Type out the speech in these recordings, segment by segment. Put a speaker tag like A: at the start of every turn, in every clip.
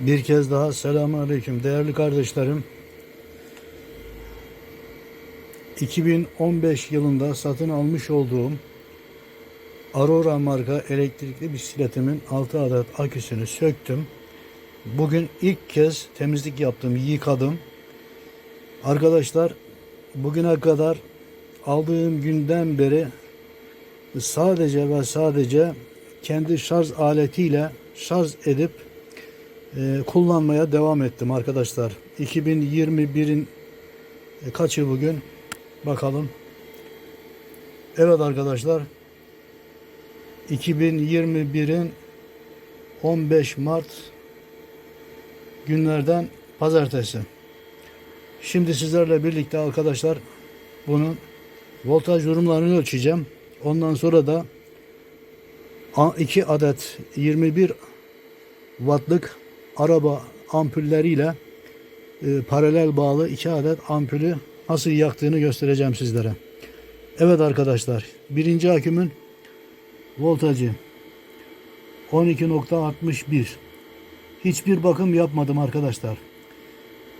A: Bir kez daha selamun aleyküm değerli kardeşlerim. 2015 yılında satın almış olduğum Aurora marka elektrikli bisikletimin 6 adet aküsünü söktüm. Bugün ilk kez temizlik yaptım, yıkadım. Arkadaşlar bugüne kadar aldığım günden beri sadece ve sadece kendi şarj aletiyle şarj edip e, kullanmaya devam ettim arkadaşlar. 2021'in e, kaçı bugün? Bakalım. Evet arkadaşlar. 2021'in 15 Mart günlerden pazartesi. Şimdi sizlerle birlikte arkadaşlar bunun voltaj durumlarını ölçeceğim. Ondan sonra da 2 adet 21 wattlık araba ampulleriyle e, paralel bağlı 2 adet ampulü nasıl yaktığını göstereceğim sizlere. Evet arkadaşlar birinci akümün voltajı 12.61 hiçbir bakım yapmadım arkadaşlar.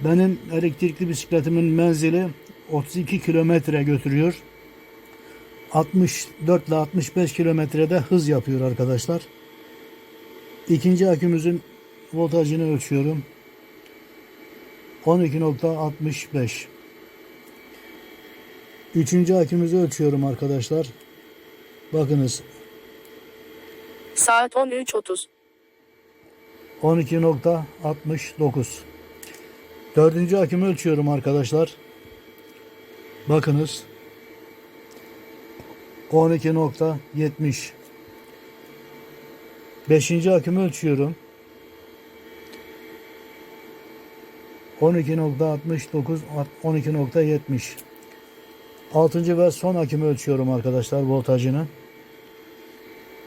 A: Benim elektrikli bisikletimin menzili 32 kilometre götürüyor. 64 ile 65 kilometrede hız yapıyor arkadaşlar. İkinci akümüzün voltajını ölçüyorum. 12.65 Üçüncü akümüzü ölçüyorum arkadaşlar. Bakınız
B: Saat 13.30.
A: 12.69 Dördüncü akümü ölçüyorum arkadaşlar. Bakınız 12.70 Beşinci akümü ölçüyorum. 12.69 12.70 Altıncı ve son akümü ölçüyorum arkadaşlar voltajını.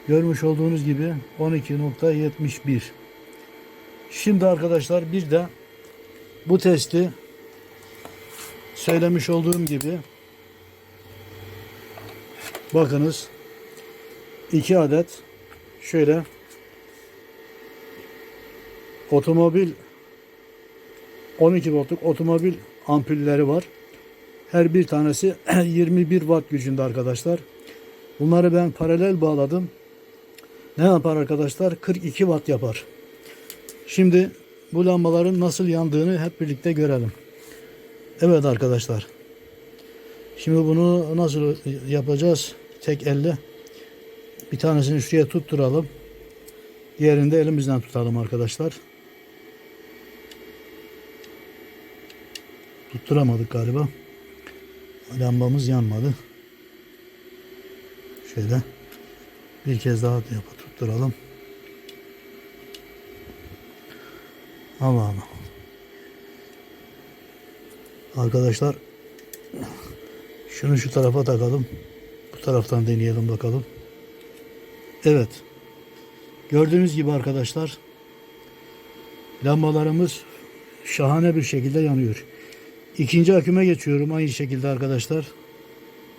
A: Görmüş olduğunuz gibi 12.71 Şimdi arkadaşlar bir de bu testi söylemiş olduğum gibi bakınız iki adet şöyle otomobil 12 voltluk otomobil ampulleri var. Her bir tanesi 21 watt gücünde arkadaşlar. Bunları ben paralel bağladım. Ne yapar arkadaşlar? 42 watt yapar. Şimdi bu lambaların nasıl yandığını hep birlikte görelim. Evet arkadaşlar. Şimdi bunu nasıl yapacağız? Tek elle. Bir tanesini şuraya tutturalım. Diğerini de elimizden tutalım arkadaşlar. Tutturamadık galiba. Lambamız yanmadı. Şöyle bir kez daha yapıp tutturalım. Allah Allah. Arkadaşlar şunu şu tarafa takalım. Bu taraftan deneyelim bakalım. Evet. Gördüğünüz gibi arkadaşlar lambalarımız şahane bir şekilde yanıyor. İkinci aküme geçiyorum aynı şekilde arkadaşlar.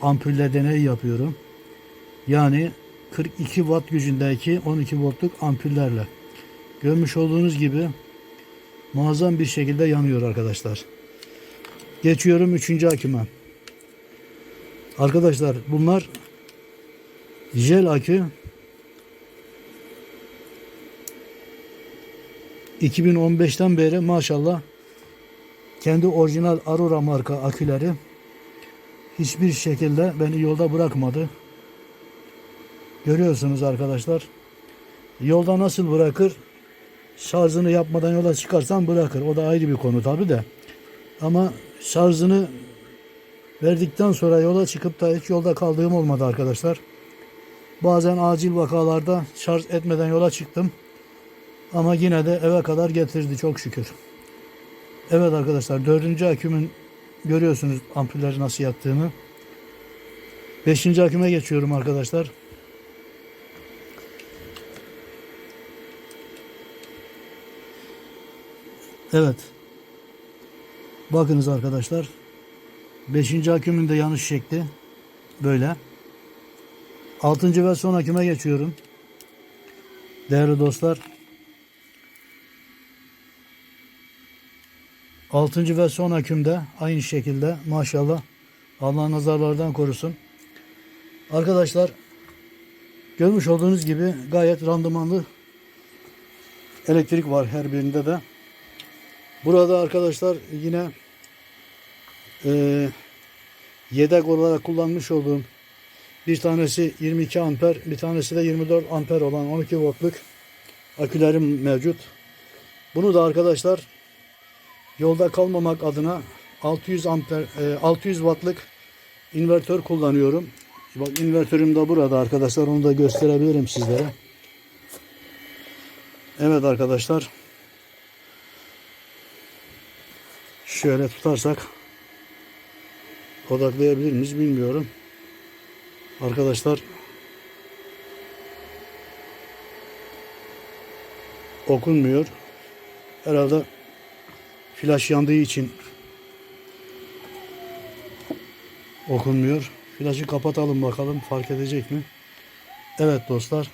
A: Ampulle deney yapıyorum. Yani 42 watt gücündeki 12 voltluk ampullerle. Görmüş olduğunuz gibi muazzam bir şekilde yanıyor arkadaşlar. Geçiyorum üçüncü aküme. Arkadaşlar bunlar jel akü 2015'ten beri maşallah kendi orijinal Aurora marka aküleri hiçbir şekilde beni yolda bırakmadı. Görüyorsunuz arkadaşlar. Yolda nasıl bırakır? Şarjını yapmadan yola çıkarsan bırakır. O da ayrı bir konu tabi de. Ama şarjını verdikten sonra yola çıkıp da hiç yolda kaldığım olmadı arkadaşlar. Bazen acil vakalarda şarj etmeden yola çıktım. Ama yine de eve kadar getirdi çok şükür. Evet arkadaşlar dördüncü akümün görüyorsunuz ampulleri nasıl yattığını. Beşinci aküme geçiyorum arkadaşlar. Evet. Bakınız arkadaşlar. Beşinci akümün de yanış şekli böyle. Altıncı ve son aküme geçiyorum. Değerli dostlar. 6. ve son akümde aynı şekilde maşallah Allah nazarlardan korusun. Arkadaşlar görmüş olduğunuz gibi gayet randımanlı elektrik var her birinde de. Burada arkadaşlar yine eee, yedek olarak kullanmış olduğum bir tanesi 22 amper, bir tanesi de 24 amper olan 12 voltluk akülerim mevcut. Bunu da arkadaşlar yolda kalmamak adına 600 amper e, 600 wattlık invertör kullanıyorum. Bak invertörüm de burada arkadaşlar. Onu da gösterebilirim sizlere. Evet arkadaşlar. Şöyle tutarsak odaklayabilir miyiz bilmiyorum. Arkadaşlar okunmuyor. Herhalde flash yandığı için okunmuyor. Flaşı kapatalım bakalım fark edecek mi? Evet dostlar.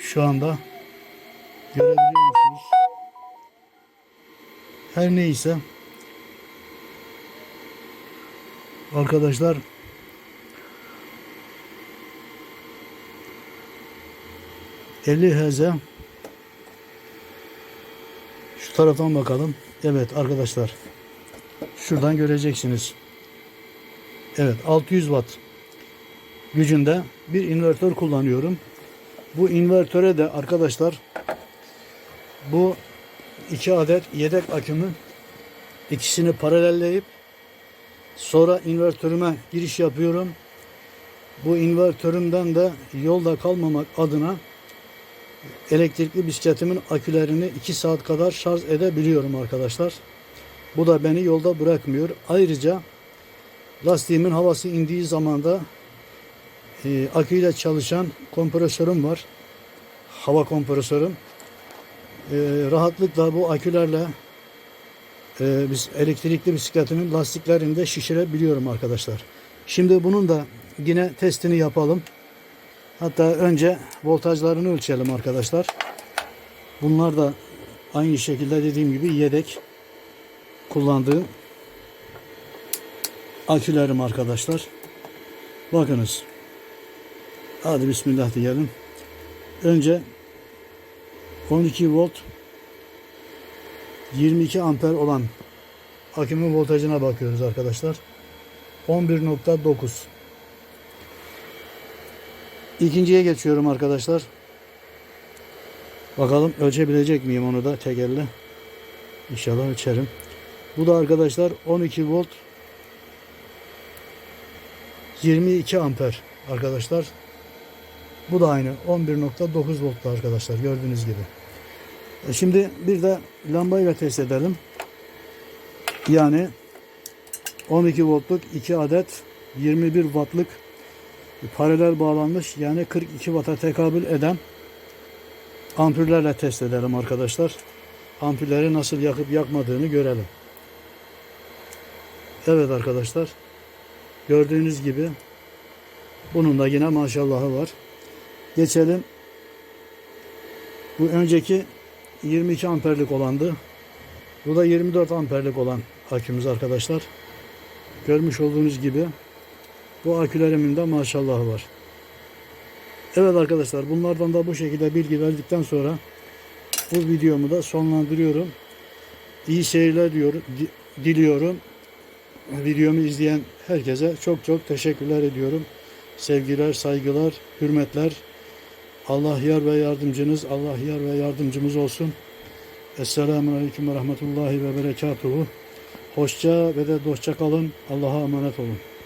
A: Şu anda görebiliyor musunuz? Her neyse arkadaşlar ...50 Hz... taraftan bakalım... ...evet arkadaşlar... ...şuradan göreceksiniz... Evet 600 watt gücünde bir invertör kullanıyorum. Bu invertöre de arkadaşlar bu iki adet yedek akümü ikisini paralelleyip sonra invertörüme giriş yapıyorum. Bu invertörümden de yolda kalmamak adına elektrikli bisikletimin akülerini 2 saat kadar şarj edebiliyorum arkadaşlar. Bu da beni yolda bırakmıyor. Ayrıca Lastiğimin havası indiği zaman da e, aküyle çalışan kompresörüm var. Hava kompresörüm. E, rahatlıkla bu akülerle e, biz elektrikli bisikletimin lastiklerini de şişirebiliyorum arkadaşlar. Şimdi bunun da yine testini yapalım. Hatta önce voltajlarını ölçelim arkadaşlar. Bunlar da aynı şekilde dediğim gibi yedek kullandığım akülerim arkadaşlar. Bakınız. Hadi bismillah diyelim. Önce 12 volt 22 amper olan akümün voltajına bakıyoruz arkadaşlar. 11.9 İkinciye geçiyorum arkadaşlar. Bakalım ölçebilecek miyim onu da tek elle. İnşallah ölçerim. Bu da arkadaşlar 12 volt 22 amper arkadaşlar. Bu da aynı 11.9 voltta arkadaşlar gördüğünüz gibi. E Şimdi bir de lambayla test edelim. Yani 12 voltluk 2 adet 21 wattlık paralel bağlanmış yani 42 watt'a tekabül eden ampullerle test edelim arkadaşlar. Ampulleri nasıl yakıp yakmadığını görelim. Evet arkadaşlar. Gördüğünüz gibi bunun da yine maşallahı var. Geçelim. Bu önceki 22 amperlik olandı. Bu da 24 amperlik olan akümüz arkadaşlar. Görmüş olduğunuz gibi bu akülerimin de maşallahı var. Evet arkadaşlar bunlardan da bu şekilde bilgi verdikten sonra bu videomu da sonlandırıyorum. İyi seyirler diyorum, di- diliyorum videomu izleyen herkese çok çok teşekkürler ediyorum. Sevgiler, saygılar, hürmetler. Allah yar ve yardımcınız, Allah yar ve yardımcımız olsun. Esselamun Aleyküm ve Rahmetullahi ve Berekatuhu. Hoşça ve de dostça kalın. Allah'a emanet olun.